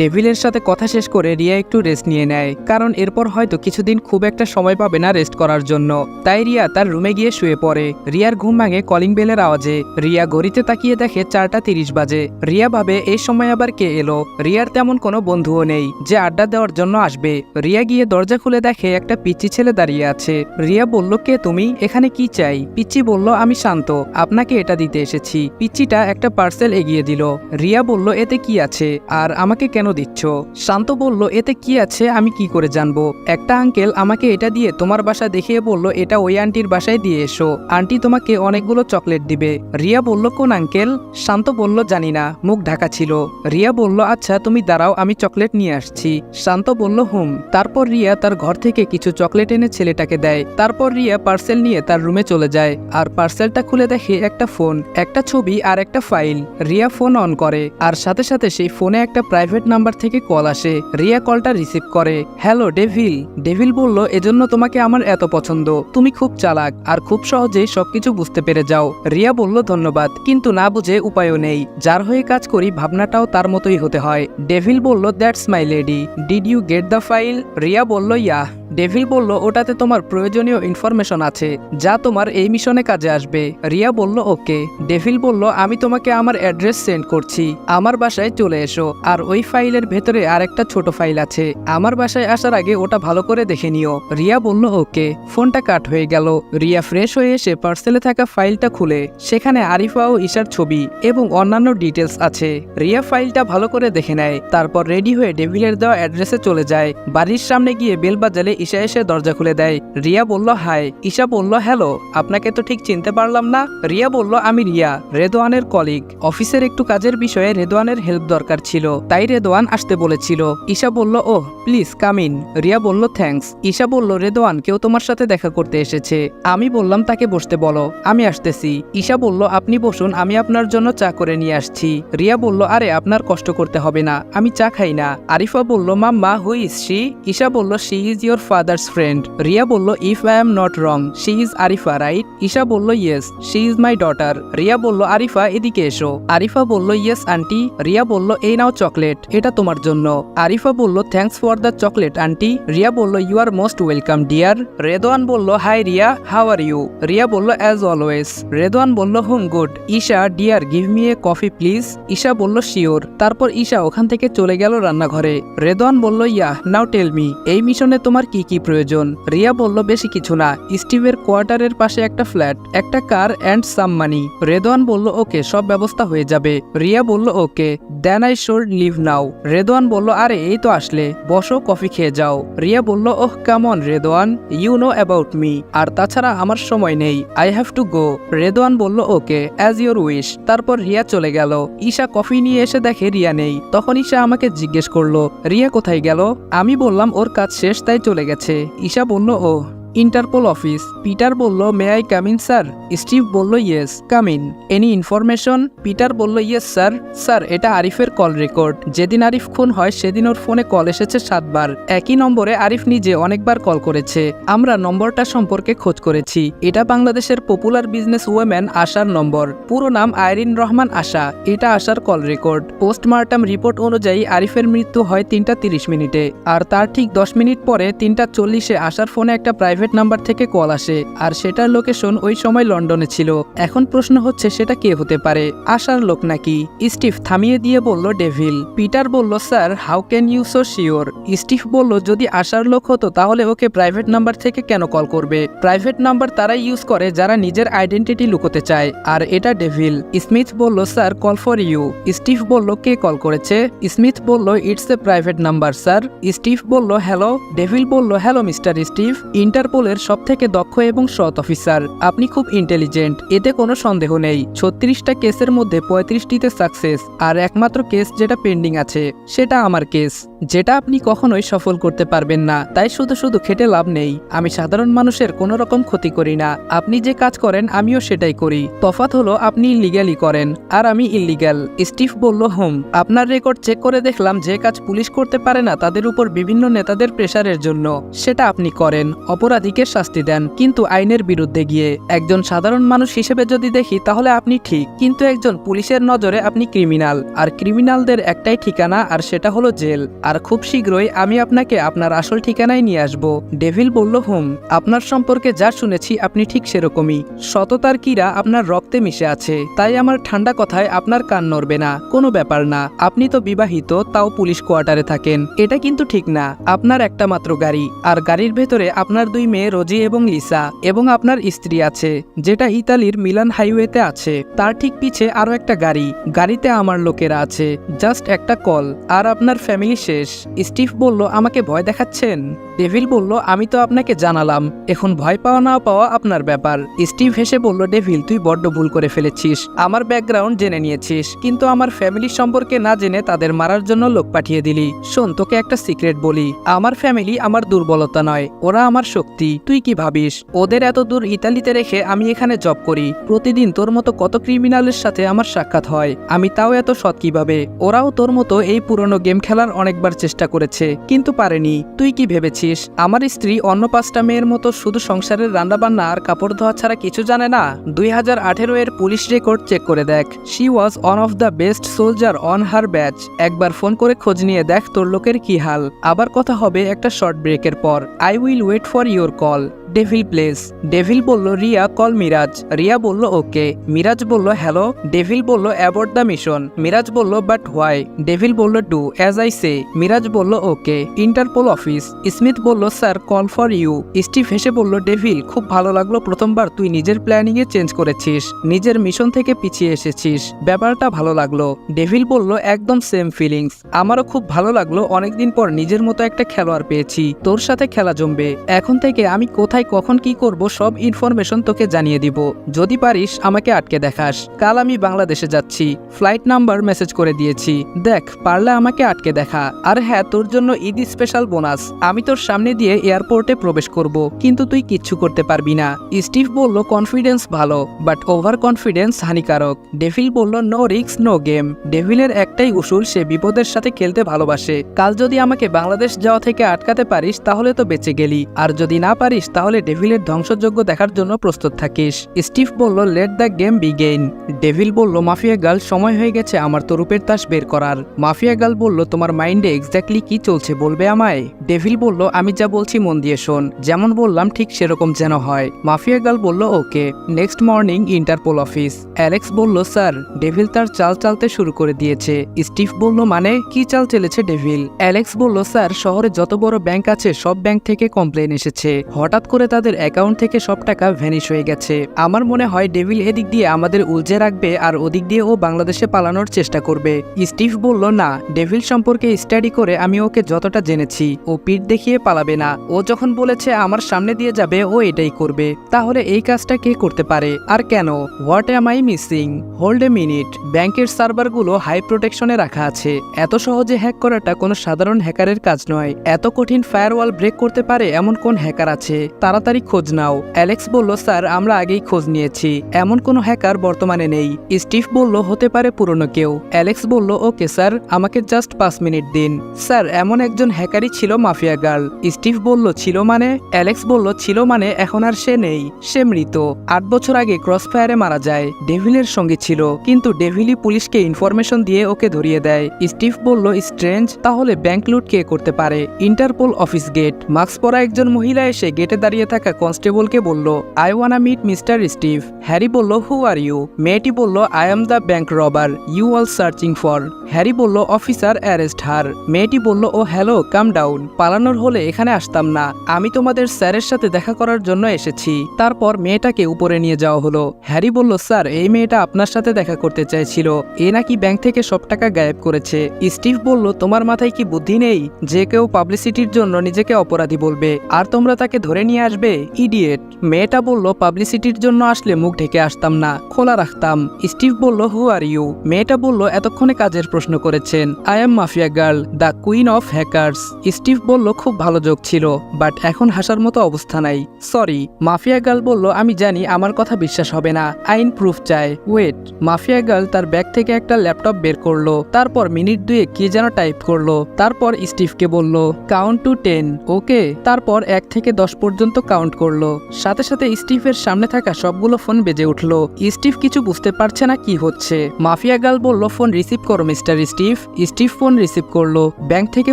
ডেভিলের সাথে কথা শেষ করে রিয়া একটু রেস্ট নিয়ে নেয়, কারণ এরপর হয়তো কিছুদিন খুব একটা সময় পাবে না রেস্ট করার জন্য। তাই রিয়া তার রুমে গিয়ে শুয়ে পড়ে। রিয়ার ঘুম ভাঙে কলিং বেলের আওয়াজে। রিয়া গড়িতে তাকিয়ে দেখে চারটা তিরিশ বাজে। রিয়া ভাবে, এই সময় আবার কে এলো? রিয়ার তেমন কোনো বন্ধুও নেই, যে আড্ডা দেওয়ার জন্য আসবে। রিয়া গিয়ে দরজা খুলে দেখে একটা পিচ্চি ছেলে দাঁড়িয়ে আছে। রিয়া বলল, কে তুমি? এখানে কি চাই? পিচ্চি বলল, আমি শান্ত, আপনাকে এটা দিতে এসেছি। পিচ্চিটা একটা পার্সেল এগিয়ে দিল। রিয়া বলল, এতে কি আছে? আর আমাকে কেন দিচ্ছ? শান্ত বলল, এতে কি আছে? আমি কি করে জানব? একটা আঙ্কেল আমাকে এটা দিয়ে তোমার বাসা দেখিয়ে বলল, এটা ওই আন্টির বাসায় দিয়ে এসো। আন্টি তোমাকে অনেকগুলো চকলেট দিবে। রিয়া বলল, কোন আঙ্কেল? শান্ত বলল, জানি না। মুখ ঢাকা ছিল। রিয়া বলল আচ্ছা তুমি দাঁড়াও, আমি চকলেট নিয়ে আসছি। শান্ত বলল, হুম। তারপর রিয়া তার ঘর থেকে কিছু চকলেট এনে ছেলেটাকে দেয়। তারপর রিয়া পার্সেল নিয়ে তার রুমে চলে যায়। আর পার্সেলটা খুলে দেখে একটা ফোন, একটা ছবি আর একটা ফাইল। রিয়া ফোন অন করে। আর সাথে সাথে সেই ফোনে একটা প্রাইভেট নাম্বার থেকে কল আসে। রিয়া কলটা রিসিভ করে। হ্যালো ডেভিল ডেভিল বলল, এজন্য তোমাকে আমার এত পছন্দ। তুমি খুব চালাক আর খুব সহজেই সবকিছু বুঝতে পেরে যাও। রিয়া বলল, ধন্যবাদ। কিন্তু না বুঝে উপায়ও নেই। যার হয়ে কাজ করি, ভাবনাটাও তার মতোই হতে হয়। ডেভিল বলল that's my lady did you get the file Riya বলল ইয়া ডেভিল বলল, ওটাতে তোমার প্রয়োজনীয় ইনফরমেশন আছে, যা তোমার এই মিশনে কাজে আসবে। রিয়া বলল, ওকে। ডেভিল বলল, আমি তোমাকে আমার অ্যাড্রেস সেন্ড করছি। আমার বাসায় চলে এসো। আর ওই ফাইলের ভেতরে আরেকটা ছোট ফাইল আছে। আমার বাসায় আসার আগে ওটা ভালো করে দেখে নিও। রিয়া বলল, ওকে। ফোনটা কাট হয়ে গেল। রিয়া ফ্রেশ হয়ে এসে পার্সেলে থাকা ফাইলটা খুলে। সেখানে আরিফা ও ঈশার ছবি এবং অন্যান্য ডিটেলস আছে। রিয়া ফাইলটা ভালো করে দেখে নেয়। তারপর রেডি হয়ে ডেভিলের দেওয়া অ্যাড্রেসে চলে যায়। বাড়ির সামনে গিয়ে বেল বাজালে ঈশা এসে দরজা খুলে দেয়। রিয়া বলল, হাই। ঈশা বলল, হ্যালো, আপনাকে তো ঠিক চিনতে পারলাম না। রিয়া বলল, আমি রিয়া, রেদোয়ানের কলিগ। অফিসের একটু কাজের বিষয়ে রেদোয়ানের হেল্প দরকার ছিল, তাই রেদোয়ান আসতে বলেছিল। ঈশা বলল oh please, come in. Riya বলল, থ্যাঙ্কস। ঈশা বলল, রেদোয়ান, কেউ তোমার সাথে দেখা করতে এসেছে। আমি বললাম, তাকে বসতে বলো, আমি আসতেছি। ঈশা বলল, আপনি বসুন, আমি আপনার জন্য চা করে নিয়ে আসছি। রিয়া বলল, আরে, আপনার কষ্ট করতে হবে না, আমি চা খাই না। আরিফা বলল, mamma, who is she? Isha বলল, she is your father's friend Riya বলল if I am not wrong she is Arifa right Isha বলল yes she is my daughter Riya বলল আরিফা এদিকে এসো। আরিফা বলল ইয়েস আন্টি রিয়া বলল, এই নাও চকলেট এটা তোমার জন্য। আরিফা বলল thanks for the chocolate aunty Riya বলল you are most welcome dear Redwan বলল hi Riya how are you Riya বলল অ্যাজ অলওয়েজ রেদওয়ান বলল হুম good Isha dear give me a coffee please Isha বলল শিওর তারপর ঈশা ওখান থেকে চলে গেল রান্নাঘরে। রেদওয়ান বলল ইয়া নাও টেল মি এই মিশনে তোমার কি কি কি প্রয়োজন? রিয়া বলল, বেশি কিছু না। স্টিভের কোয়ার্টারের পাশে একটা ফ্ল্যাট, একটা কার অ্যান্ড সাম মানি। রেদওয়ান বলল, ওকে, সব ব্যবস্থা হয়ে যাবে। রিয়া বলল, okay. Then I should leave now. Redwan বলল, আরে, এই তো আসলে। বসো, কফি খেয়ে যাও। রিয়া বলল, ওহ, come on Redwan you know about me আর তাছাড়া আমার সময় নেই। I have to go Redwan বলল, ওকে অ্যাজ ইউর উইশ তারপর রিয়া চলে গেল। ঈশা কফি নিয়ে এসে দেখে রিয়া নেই। তখন ঈশা আমাকে জিজ্ঞেস করল, রিয়া কোথায় গেল? আমি বললাম, ওর কাজ শেষ, তাই চলে গেছে। ঈশা বলল ও ইন্টারপোল অফিস। পিটার বলল may I come in sir Steve বলল yes come in any information Peter বলল ইয়েস স্যার স্যার এটা আরিফের কল রেকর্ড যেদিন আরিফ খুন হয়, সেদিন ওর ফোনে কল এসেছে সাতবার। একই নম্বরে আরিফ নিজে অনেকবার কল করেছে। আমরা নম্বরটা সম্পর্কে খোঁজ করেছি। এটা বাংলাদেশের পপুলার বিজনেস ওয়েম্যান আশার নম্বর। পুরো নাম আইরিন রহমান আশা। এটা আশার কল রেকর্ড পোস্টমার্টাম রিপোর্ট অনুযায়ী আরিফের মৃত্যু হয় তিনটা তিরিশ মিনিটে। আর তার ঠিক দশ মিনিট পরে তিনটা চল্লিশে আশার ফোনে একটা প্রাইভেট নাম্বার থেকে কল আসে, আর সেটার লোকেশন ওই সময় লন্ডনে ছিল। এখন প্রশ্ন হচ্ছে সেটা কে হতে পারে? আশার লোক নাকি? স্টিভ থামিয়ে দিয়ে বলল, ডেভিল। পিটার বলল, sir how can you so sure Steve বলল, যদি আশার লোক হতো, তাহলে ওকে প্রাইভেট নাম্বার থেকে কেন কল করবে? প্রাইভেট নাম্বার তারাই ইউজ করে যারা নিজের আইডেন্টিটি লুকোতে চায়, আর এটা ডেভিল। স্মিথ বলল, sir call for you Steve বলল, কে কল করেছে? স্মিথ বলল it's a private number sir Steve বলল হ্যালো ডেভিল বলল হ্যালো মিস্টার স্টিভ। ইন্টারপোলের সব থেকে দক্ষ এবং সৎ অফিসার। আপনি খুব ইন্টেলিজেন্ট এতে কোনো সন্দেহ নেই। ছত্রিশটা কেসের মধ্যে পঁয়ত্রিশটিতে সাকসেস আর একমাত্র কেস যেটা পেন্ডিং আছে, সেটা আমার কেস। যেটা আপনি কখনোই সফল করতে পারবেন না, তাই শুধু শুধু খেটে লাভ নেই। আমি সাধারণ মানুষের কোনো রকম ক্ষতি করি না। আপনি যে কাজ করেন, আমিও সেটাই করি। তফাৎ হলো, আপনি ইলিগালি করেন, আর আমি ইলিগ্যাল স্টিভ বলল, হোম, আপনার রেকর্ড চেক করে দেখলাম যে কাজ পুলিশ করতে পারে না, তাদের উপর বিভিন্ন নেতাদের প্রেসারের জন্য। সেটা আপনি করেন। অপরাধ অপরাধীকে শাস্তি দেন, কিন্তু আইনের বিরুদ্ধে গিয়ে একজন সাধারণ মানুষ হিসেবে যদি দেখি, তাহলে আপনি ঠিক। কিন্তু একজন পুলিশের নজরে আপনি ক্রিমিনাল, আর ক্রিমিনালদের একটাই ঠিকানা, আর সেটা হলো জেল। আর খুব শীঘ্রই আমি আপনাকে আপনার আসল ঠিকানায় নিয়ে আসব। ডেভিল বলল, হুম, আপনার সম্পর্কে যা শুনেছি, আপনি ঠিক সেরকমই। সততার কিরা আপনার রক্তে মিশে আছে। তাই আমার ঠান্ডা কথায় আপনার কান নড়বে না। কোনো ব্যাপার না। আপনি তো বিবাহিত, তাও পুলিশ কোয়ার্টারে থাকেন। এটা কিন্তু ঠিক না। আপনার একটা মাত্র গাড়ি, আর গাড়ির ভেতরে আপনার দুই মেয়ে রোজি এবং লিসা এবং আপনার স্ত্রী আছে, যেটা ইতালির মিলান হাইওয়েতে আছে। তার ঠিক পিছে আরও একটা গাড়ি। গাড়িতে আমার লোকেরা আছে। জাস্ট একটা কল। আর আপনার ফ্যামিলি শেষ। স্টিভ বলল, আমাকে ভয় দেখাচ্ছেন? ডেভিল বলল, আমি তো আপনাকে জানালাম। এখন ভয় পাওয়া না পাওয়া আপনার ব্যাপার। স্টিভ হেসে বলল, ডেভিল, তুই বড্ড ভুল করে ফেলেছিস। আমার ব্যাকগ্রাউন্ড জেনে নিয়েছিস। কিন্তু আমার ফ্যামিলি সম্পর্কে না জেনে তাদের মারার জন্য লোক পাঠিয়ে দিলি। শোন, তোকে একটা সিক্রেট বলি। আমার ফ্যামিলি আমার দুর্বলতা নয়। ওরা আমার শক্তি তুই কি ভাবিস? ওদের এত দূর ইতালিতে রেখে আমি এখানে জব করি। প্রতিদিন তোর মতো কত ক্রিমিনালের সাথে আমার সাক্ষাৎ হয়। আমি তাও এত সৎ কীভাবে? ওরাও তোর মতো এই পুরনো গেম খেলার অনেকবার চেষ্টা করেছে, কিন্তু পারেনি। তুই কি ভেবেছিস? আমার স্ত্রী অন্য পাঁচটা মেয়ের মতো শুধু সংসারের রান্নাবান্না আর কাপড় ধোয়া ছাড়া কিছু জানে না? দুই হাজার আঠেরো এর পুলিশ রেকর্ড চেক করে দেখ। She was one of the best soldier on her batch একবার ফোন করে খোঁজ নিয়ে দেখ তোর লোকের কি হাল। আবার কথা হবে একটা শর্ট ব্রেকের পর। I will wait for your call Devil place Devil বলল, রিয়া কল মিরাজ। রিয়া বলল, ওকে। মিরাজ বলল, হ্যালো। ডেভিল বলল অ্যাবর্ড দ্য মিশন মিরাজ বলল বাট হোয়াই ডেভিল বলল do as I say Miraj বলল, ওকে। ইন্টারপোল অফিস স্মিথ বলল, sir call for you Steve হেসে বলল ডেভিল খুব ভালো লাগল প্রথমবার তুই নিজের প্ল্যানিংয়ে চেঞ্জ করেছিস। নিজের মিশন থেকে পিছিয়ে এসেছিস। ব্যাপারটা ভালো লাগল। ডেভিল বলল, একদম সেম ফিলিংস আমারও খুব ভালো লাগল অনেকদিন পর নিজের মতো একটা খেলোয়াড় পেয়েছি। তোর সাথে খেলা জমবে। এখন থেকে আমি কোথায় কখন কি করব সব ইনফরমেশন তোকে জানিয়ে দিব। যদি পারিস, আমাকে আটকে দেখাস। কাল আমি বাংলাদেশে যাচ্ছি। ফ্লাইট নাম্বার মেসেজ করে দিয়েছি। দেখ, পারলে আমাকে আটকে দেখা। আর হ্যাঁ তোর জন্য ঈদ স্পেশাল বোনাস আমি তোর সামনে দিয়ে এয়ারপোর্টে প্রবেশ করব। কিন্তু তুই কিচ্ছু করতে পারবি না। স্টিভ বলল কনফিডেন্স ভালো বাট ওভার কনফিডেন্স হানিকারক। ডেভিল বলল নো রিক্স নো গেম ডেভিলের একটাই উসুল, সে বিপদের সাথে খেলতে ভালোবাসে। কাল যদি আমাকে বাংলাদেশ যাওয়া থেকে আটকাতে পারিস, তাহলে তো বেঁচে গেলি। আর যদি না পারিস, তাহলে ডেভিলের ধ্বংসযোগ্য দেখার জন্য প্রস্তুত থাকিস। স্টিভ বলল let the game begin Devil বলল, মাফিয়া গার্ল সময় হয়ে গেছে আমার তরুপের তাস বের করার। মাফিয়া গার্ল বলল, তোমার মাইন্ডে এক্স্যাক্টলি কি চলছে বলবে আমায়? ডেভিল বলল, আমি যা বলছি মন দিয়ে শোন, যেমন বললাম ঠিক সেরকম যেন হয়। মাফিয়া গার্ল বলল okay next morning Interpol office Alex বলল স্যার ডেভিল তার চাল চালতে শুরু করে দিয়েছে। স্টিভ বলল মানে কি চাল চেলেছে ডেভিল? অ্যালেক্স বলল স্যার শহরে যত বড় ব্যাংক আছে, সব ব্যাংক থেকে কমপ্লেন এসেছে। হঠাৎ তাদের অ্যাকাউন্ট থেকে সব টাকা ভ্যানিশ হয়ে গেছে। আমার মনে হয় ডেভিল এদিক দিয়ে আমাদের উলঝে রাখবে আর ওদিক দিয়ে ও বাংলাদেশে পালানোর চেষ্টা করবে। স্টিভ বলল, না ডেভিল সম্পর্কে স্টাডি করে আমি ওকে যতটা জেনেছি, ও পিঠ দেখিয়ে পালাবে না। ও যখন বলেছে আমার সামনে দিয়ে যাবে, ও এটাই করবে। তাহলে এই কাজটা কে করতে পারে? আর কেন? What am I missing hold a minute ব্যাংকের সার্ভারগুলো হাই প্রোটেকশনে রাখা আছে। এত সহজে হ্যাক করাটা কোনো সাধারণ হ্যাকারের কাজ নয়। এত কঠিন ফায়ারওয়াল ব্রেক করতে পারে এমন কোন হ্যাকার আছে? তাড়াতাড়ি খোঁজ নাও। অ্যালেক্স বলল, স্যার, আমরা আগেই খোঁজ নিয়েছি। এমন কোনো হ্যাকার বর্তমানে নেই। স্টিভ বলল, হতে পারে পুরনো কেউ। অ্যালেক্স বলল, ওকে, স্যার, আমাকে জাস্ট পাঁচ মিনিট দিন। স্যার, এমন একজন হ্যাকারই ছিল মাফিয়া গার্ল। স্টিভ বলল, ছিল মানে? অ্যালেক্স বলল, ছিল মানে এখন আর সে নেই। সে মৃত। আট বছর আগে ক্রসফায়ারে মারা যায়। ডেভিলের সঙ্গে ছিল। কিন্তু ডেভিলি পুলিশকে ইনফরমেশন দিয়ে ওকে ধরিয়ে দেয়। স্টিভ বলল, স্ট্রেঞ্জ, তাহলে ব্যাংক লুট কে করতে পারে? Interpol office gate. মাস্ক পরা একজন মহিলা এসে গেটে দাঁড়িয়ে থাকা কনস্টেবলকে বলল I wanna meet mister Steve Harry বলল হু আর ইউ মেয়েটি বলল I am the bank robber you all searching for Harry বলল অফিসার অ্যারেস্ট হার মেয়েটি বলল ও হ্যালো কাম ডাউন পালানোর হলে এখানে আসতাম না। আমি তোমাদের স্যারের সাথে দেখা করার জন্য এসেছি। তারপর মেয়েটাকে উপরে নিয়ে যাওয়া হলো। হ্যারি বলল, স্যার, এই মেয়েটা আপনার সাথে দেখা করতে চাইছিল। এ নাকি ব্যাংক থেকে সব টাকা গায়েব করেছে। স্টিভ বলল, তোমার মাথায় কি বুদ্ধি নেই? যে কেউ পাবলিসিটির জন্য নিজেকে অপরাধী বলবে। আর তোমরা তাকে ধরে নিয়ে আসবে? ইডিয়েট। মেয়েটা বলল, পাবলিসিটির জন্য আসলে মুখ ঢেকে আসতাম না, খোলা রাখতাম। স্টিভ বলল, হু আর ইউ? মেয়েটা বলল, এতক্ষণে কাজের প্রশ্ন করেছেন। I am mafia girl, the queen of hackers. Steve বলল, খুব ভালো যোগ ছিল, বাট এখন হাসার মতো অবস্থা নাই। সরি। মাফিয়া গার্ল বলল, আমি জানি, আমার কথা বিশ্বাস হবে না। আইন প্রুফ চায় ওয়েট। মাফিয়া গার্ল তার ব্যাগ থেকে একটা ল্যাপটপ বের করল। তারপর মিনিট দুয়ে কি যেন টাইপ করল। তারপর স্টিভকে বলল, কাউন্ট টু টেন। ওকে। তারপর এক থেকে দশ পর্যন্ত পর্যন্ত কাউন্ট করল। সাথে সাথে স্টিফের সামনে থাকা সবগুলো ফোন বেজে উঠল। স্টিভ কিছু বুঝতে পারছে না কি হচ্ছে। মাফিয়া গার্ল বলল ফোন রিসিভ করো mister Steve Steve phone receive করল। ব্যাংক থেকে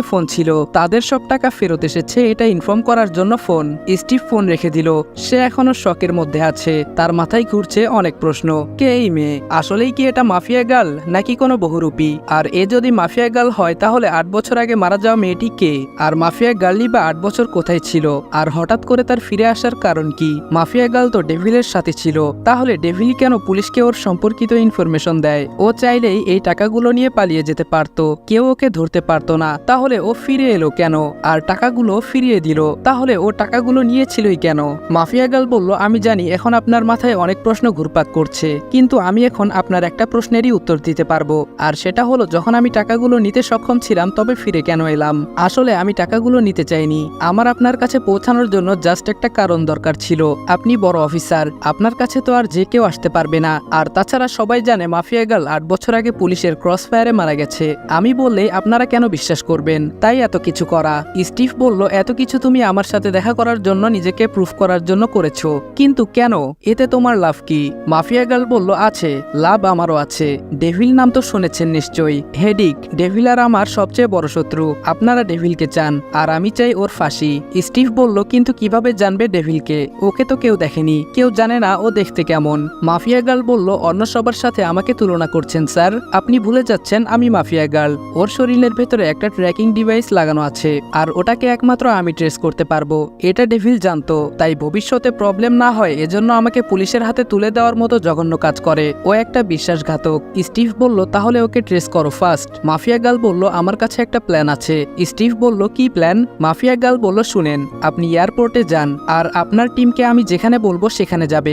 ফোন ছিল। তাদের সব টাকা ফেরত এসেছে, এটা ইনফর্ম করার জন্য ফোন স্টিভ ফোন রেখে দিল। সে এখনও শখের মধ্যে আছে। তার মাথায় ঘুরছে অনেক প্রশ্ন। কে এই মেয়ে? আসলেই কি এটা মাফিয়া গার্ল নাকি কোনো বহুরূপী? আর এ যদি মাফিয়া গার্ল হয়, তাহলে আট বছর আগে মারা যাওয়া মেয়েটি কে? আর মাফিয়া গার্লই বা আট বছর কোথায় ছিল? আর হঠাৎ করে তার ফিরে আসার কারণ কি? মাফিয়া গার্ল তো ডেভিলের সাথে ছিল। তাহলে ডেভিল কেন পুলিশকে ওর সম্পর্কিত ইনফরমেশন দেয়? ও চাইলেই এই টাকাগুলো নিয়ে পালিয়ে যেতে পারতো। কেউ ওকে ধরতে পারতো না। তাহলে ও ফিরে এলো কেন? আর টাকাগুলো ফিরিয়ে দিল। তাহলে ও টাকাগুলো নিয়েছিলই কেন? মাফিয়া গার্ল বলল, আমি জানি এখন আপনার মাথায় অনেক প্রশ্ন ঘুরপাক করছে। কিন্তু আমি এখন আপনার একটা প্রশ্নেরই উত্তর দিতে পারব। আর সেটা হলো, যখন আমি টাকাগুলো নিতে সক্ষম ছিলাম, তবে ফিরে কেন এলাম? আসলে আমি টাকাগুলো নিতে চাইনি। আমার আপনার কাছে পৌঁছানোর জন্য জাস্ট একটা কারণ দরকার ছিল। আপনি বড় অফিসার, আপনার কাছে তো আর যে কেউ আসতে পারবে না। আর তাছাড়া সবাই জানে মাফিয়া গার্ল আট বছর আগে পুলিশের ক্রস ফায়ারে মারা গেছে। আমি বললে, আপনারা কেন বিশ্বাস করবেন? তাই এত কিছু করা। স্টিভ বলল, এত কিছু তুমি আমার সাথে দেখা করার জন্য নিজেকে প্রুফ করার জন্য করেছ। কিন্তু কেন? এতে তোমার লাভ কি? মাফিয়া গার্ল বলল, আছে, লাভ আমারও আছে। ডেভিল নাম তো শুনেছেন নিশ্চয়ই। হেডিক, ডেভিল আর আমার সবচেয়ে বড় শত্রু। আপনারা ডেভিলকে চান, আর আমি চাই ওর ফাঁসি। স্টিভ বলল, কিন্তু কীভাবে জানবে ডেভিলকে? ওকে তো কেউ দেখেনি। কেউ জানে না ও দেখতে কেমন। মাফিয়া গার্ল বলল, অন্য সবার সাথে আমাকে তুলনা করছেন, স্যার। আপনি ভুলে যাচ্ছেন, আমি মাফিয়া গার্ল। ওর শরীরের ভেতরে একটা ট্র্যাকিং ডিভাইস লাগানো আছে, আর ওটাকে একমাত্র আমি ট্রেস করতে পারব। এটা ডেভিল জানতো, তাই ভবিষ্যতে প্রবলেম না হয়, এজন্য আমাকে পুলিশের হাতে তুলে দেওয়ার মতো জঘন্য কাজ করে। ও একটা বিশ্বাসঘাতক। স্টিভ বলল, তাহলে ওকে ট্রেস করো ফার্স্ট। মাফিয়া গার্ল বলল, আমার কাছে একটা প্ল্যান আছে। স্টিভ বলল, কি প্ল্যান? মাফিয়া গার্ল বলল, শুনেন, আপনি এয়ারপোর্টে যান আর আপনার টিমকে আমি যেখানে বলব সেখানে যাবে।